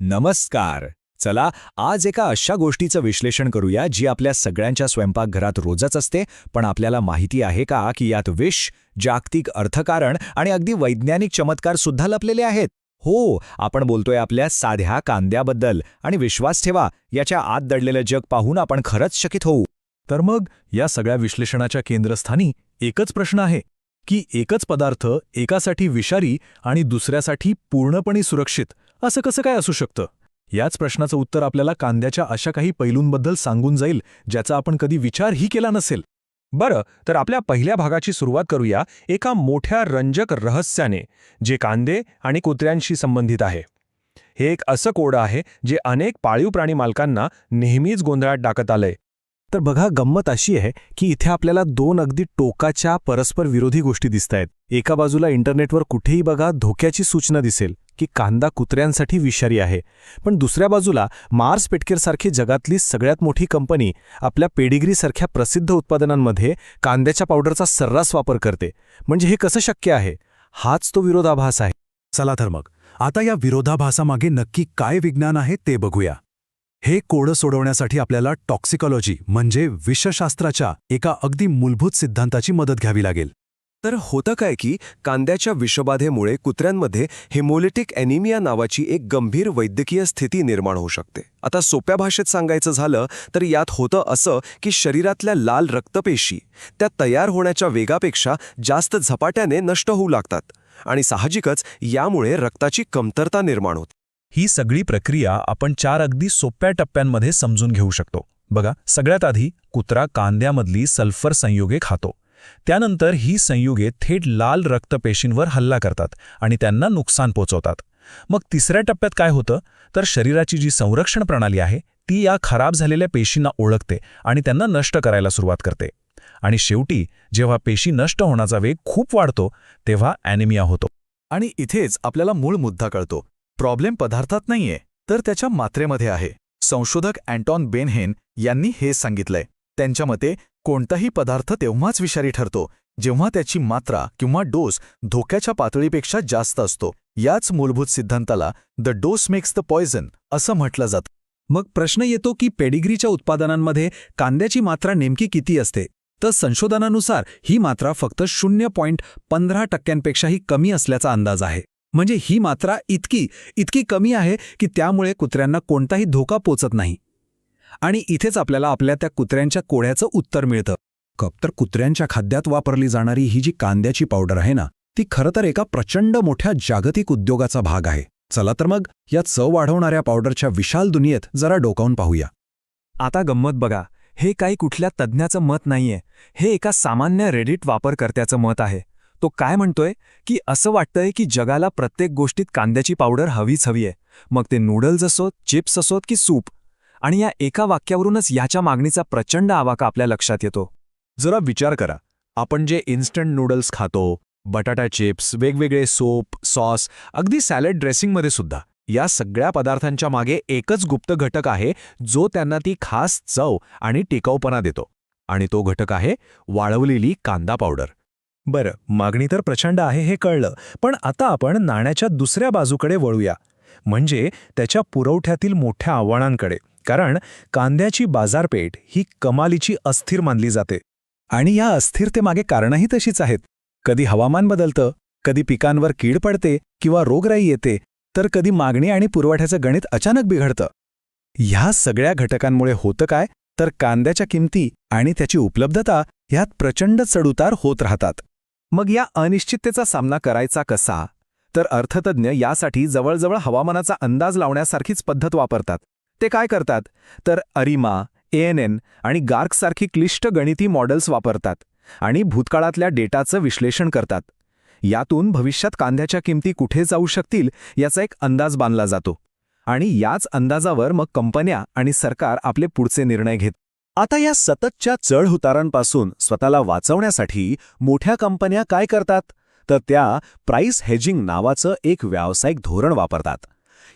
नमस्कार. चला आज एका अशा गोष्टीचं विश्लेषण करूया जी आपल्या सगळ्यांच्या स्वयंपाकघरात रोजच असते पण आपल्याला माहिती आहे का की यात विष जागतिक अर्थकारण आणि अगदी वैज्ञानिक चमत्कार सुद्धा लपलेले आहेत? हो आपण बोलतोय आपल्या साध्या कांद्याबद्दल आणि विश्वास ठेवा याच्या आत दडलेलं जग पाहून आपण खरंच शकित होऊ. तर मग या सगळ्या विश्लेषणाच्या केंद्रस्थानी एकच प्रश्न आहे की एकच पदार्थ एकासाठी विषारी आणि दुसऱ्यासाठी पूर्णपणे सुरक्षित असं कसं काय असू शकतं? याच प्रश्नाचं उत्तर आपल्याला कांद्याच्या अशा काही पैलूंबद्दल सांगून जाईल ज्याचा आपण कधी विचारही केला नसेल. बरं तर आपल्या पहिल्या भागाची सुरुवात करूया एका मोठ्या रंजक रहस्याने जे कांदे आणि कुत्र्यांशी संबंधित आहे. हे एक असं कोडं आहे जे अनेक पाळीव प्राणी मालकांना नेहमीच गोंधळात टाकत आलंय. तर बघा गंमत अशी आहे की इथे आपल्याला दोन अगदी टोकाच्या परस्पर विरोधी गोष्टी दिसतायत. एका बाजूला इंटरनेटवर कुठेही बघा धोक्याची सूचना दिसेल की कांदा कुत्र्यांसाठी विषारी आहे. पण दुसऱ्या बाजूला मार्स पेटकेरसारखी जगातली सगळ्यात मोठी कंपनी आपल्या पेडिग्रीसारख्या प्रसिद्ध उत्पादनांमध्ये कांद्याच्या पावडरचा सर्रास वापर करते. म्हणजे हे कसं शक्य आहे? हाच तो विरोधाभास आहे. चला तर मग. आता या विरोधाभासामागे नक्की काय विज्ञान आहे ते बघूया. हे कोडं सोडवण्यासाठी आपल्याला टॉक्सिकॉलॉजी म्हणजे विषशास्त्राच्या एका अगदी मूलभूत सिद्धांताची मदत घ्यावी लागेल. तर होतं काय की कांद्याच्या विषबाधेमुळे कुत्र्यांमध्ये हेमोलिटिक ॲनिमिया नावाची एक गंभीर वैद्यकीय स्थिती निर्माण होऊ शकते. आता सोप्या भाषेत सांगायचं झालं तर यात होतं असं की शरीरातल्या लाल रक्तपेशी त्या तयार होण्याच्या वेगापेक्षा जास्त झपाट्याने नष्ट होऊ लागतात आणि साहजिकच यामुळे रक्ताची कमतरता निर्माण होते. ही सगळी प्रक्रिया आपण चार अगदी सोप्या टप्प्यांमध्ये समजून घेऊ शकतो. बघा सगळ्यात आधी कुत्रा कांद्यामधली सल्फर संयुगे खातो. त्यानंतर ही संयुगे थेट लाल रक्तपेशींवर हल्ला करतात आणि त्यांना नुकसान पोचवतात. मग तिसऱ्या टप्प्यात काय होतं? तर शरीराची जी संरक्षण प्रणाली आहे ती या खराब झालेल्या पेशींना ओळखते आणि त्यांना नष्ट करायला सुरुवात करते. आणि शेवटी जेव्हा पेशी नष्ट होण्याचा वेग खूप वाढतो तेव्हा ॲनिमिया होतो. आणि इथेच आपल्याला मूळ मुद्दा कळतो. प्रॉब्लेम पदार्थात नाहीये तर त्याच्या मात्रेमध्ये आहे. संशोधक अँटॉन बेनहेन यांनी हे सांगितलंय. त्यांच्या मते कोणताही पदार्थ तेव्हाच विषारी ठरतो जेव्हा त्याची मात्रा किंवा डोस धोक्याच्या पातळीपेक्षा जास्त असतो. याच मूलभूत सिद्धांताला the dose makes the poison असं म्हटलं जातं. मग प्रश्न येतो की पेडिग्रीच्या उत्पादनांमध्ये कांद्याची मात्रा नेमकी किती असते? तर संशोधनानुसार ही मात्रा फक्त शून्य पॉईंट पंधरा टक्क्यांपेक्षाही कमी असल्याचा अंदाज आहे. म्हणजे ही मात्रा इतकी इतकी कमी आहे की त्यामुळे कुत्र्यांना कोणताही धोका पोचत नाही. आणि इथेच आपल्याला आपल्या त्या कुत्र्यांच्या कोड्याचं उत्तर मिळतं. कप तर कुत्र्यांच्या खाद्यात वापरली जाणारी ही जी कांद्याची पावडर आहे ना ती खरं तर एका प्रचंड मोठ्या जागतिक उद्योगाचा भाग आहे. चला तर मग या चव वाढवणाऱ्या पावडरच्या विशाल दुनियेत जरा डोकावून पाहूया. आता गंमत बघा हे काही कुठल्या तज्ज्ञाचं मत नाहीये. हे एका सामान्य रेडिट वापरकर्त्याचं मत आहे. तो काय म्हणतोय? की असं वाटतंय की जगाला प्रत्येक गोष्टीत कांद्याची पावडर हवीच हवी आहे. मग ते नूडल्स असोत चिप्स असोत की सूप आणि या एका वाक्यावरूनच याच्या मागणीचा प्रचंड आवाका आपल्या लक्षात येतो. जरा विचार करा. आपण जे इन्स्टंट नूडल्स खातो बटाटा चिप्स वेगवेगळे सोप सॉस अगदी सॅलड ड्रेसिंगमध्ये सुद्धा या सगळ्या पदार्थांच्या मागे एकच गुप्त घटक आहे जो त्यांना ती खास चव आणि टिकाऊपणा देतो. आणि तो घटक आहे वाळवलेली कांदा पावडर बरं मागणी तर प्रचंड आहे हे कळलं पण आता आपण नाण्याच्या दुसऱ्या बाजूकडे वळूया. म्हणजे त्याच्या पुरवठ्यातील मोठ्या आव्हानांकडे कारण कांद्याची बाजारपेठ ही कमालीची अस्थिर मानली जाते. आणि या अस्थिरतेमागे कारणंही तशीच आहेत. कधी हवामान बदलतं कधी पिकांवर कीड पडते किंवा रोगराई येते तर कधी मागणी आणि पुरवठ्याचं गणित अचानक बिघडतं. ह्या सगळ्या घटकांमुळे होतं काय तर कांद्याच्या किमती आणि त्याची उपलब्धता ह्यात प्रचंड चढउतार होत राहतात. मग या अनिश्चिततेचा सामना करायचा कसा? तर अर्थतज्ञ यासाठी जवळजवळ हवामानाचा अंदाज लावण्यासारखीच पद्धत वापरतात. ते काय करतात? तर अरिमा एएनएन आणि गार्कसारखी क्लिष्ट गणिती मॉडेल्स वापरतात आणि भूतकाळातल्या डेटाचं विश्लेषण करतात. यातून भविष्यात कांद्याच्या किमती कुठे जाऊ शकतील याचा एक अंदाज बांधला जातो. आणि याच अंदाजावर मग कंपन्या आणि सरकार आपले पुढचे निर्णय घेत आता या सततच्या चढउतारांपासून स्वतःला वाचवण्यासाठी मोठ्या कंपन्या काय करतात? तर त्या प्राइस हेजिंग नावाचं एक व्यावसायिक धोरण वापरतात.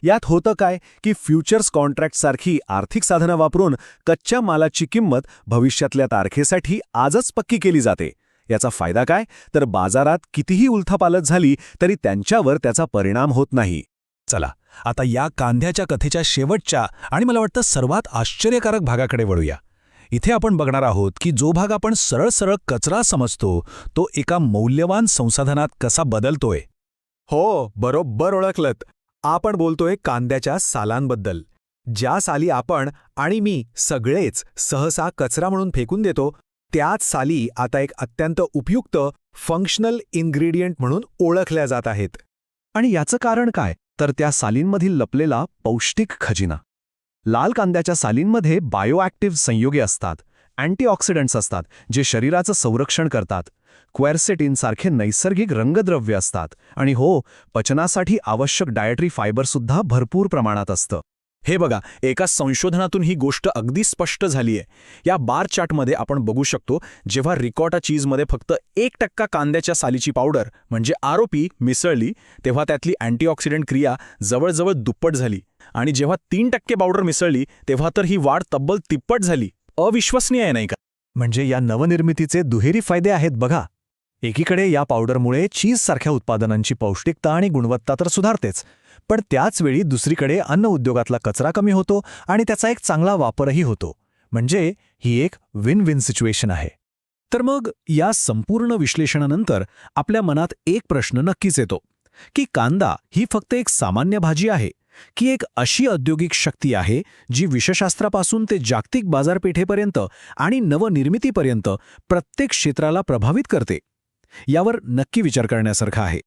यात होतं काय? की फ्युचर्स कॉन्ट्रॅक्टसारखी आर्थिक साधनं वापरून कच्च्या मालाची किंमत भविष्यातल्या तारखेसाठी आजच पक्की केली जाते. याचा फायदा काय? तर बाजारात कितीही उलथापालत झाली तरी त्यांच्यावर त्याचा परिणाम होत नाही. चला आता या कांद्याच्या कथेच्या शेवटच्या आणि मला वाटतं सर्वात आश्चर्यकारक भागाकडे वळूया. इथे आपण बघणार आहोत की जो भाग आपण सरळ सरळ कचरा समजतो तो एका मौल्यवान संसाधनात कसा बदलतोय? हो बरोबर ओळखलत. आपण बोलतोय कांद्याच्या सालांबद्दल. ज्या साली आपण आणि मी सगळेच सहसा कचरा म्हणून फेकून देतो त्याच साली आता एक अत्यंत उपयुक्त फंक्शनल इन्ग्रेडियंट म्हणून ओळखल्या जात आहेत. आणि याचं कारण काय? तर त्या सालींमधील लपलेला पौष्टिक खजिना. लाल कांद्याच्या सालींमध्ये बायोॲक्टिव्ह संयुगे असतात अँटीऑक्सिडंट्स असतात जे शरीराचं संरक्षण करतात. क्वेरसेटिनसारखे नैसर्गिक रंगद्रव्य असतात आणि हो पचनासाठी आवश्यक डायटरी फायबरसुद्धा भरपूर प्रमाणात असतं. हे बघा एका संशोधनातून ही गोष्ट अगदी स्पष्ट झालीय. या बार चार्टमध्ये आपण बघू शकतो जेव्हा रिकॉटा चीजमध्ये फक्त एक टक्का कांद्याच्या सालीची पावडर म्हणजे आरोपी मिसळली तेव्हा त्यातली अँटीऑक्सिडंट क्रिया जवळजवळ दुप्पट झाली. आणि जेव्हा तीन टक्के पावडर मिसळली तेव्हा तर ही वाढ तब्बल तिप्पट झाली. अविश्वसनीय आहे नाही का? म्हणजे या नवनिर्मितीचे दुहेरी फायदे आहेत बघा. एकीकडे या पावडरमुळे चीजसारख्या उत्पादनांची पौष्टिकता आणि गुणवत्ता तर सुधारतेच पण त्याचवेळी दुसरीकडे अन्न उद्योगातला कचरा कमी होतो आणि त्याचा एक चांगला वापरही होतो. म्हणजे ही एक विन विन सिच्युएशन आहे. तर मग या संपूर्ण विश्लेषणानंतर आपल्या मनात एक प्रश्न नक्कीच येतो की कांदा ही फक्त एक सामान्य भाजी आहे की एक अशी औद्योगिक शक्ती आहे जी विषशास्त्रापासून ते जागतिक बाजारपेठेपर्यंत आणि नवनिर्मितीपर्यंत प्रत्येक क्षेत्राला प्रभावित करते. यावर नक्की विचार करण्यासारखा आहे.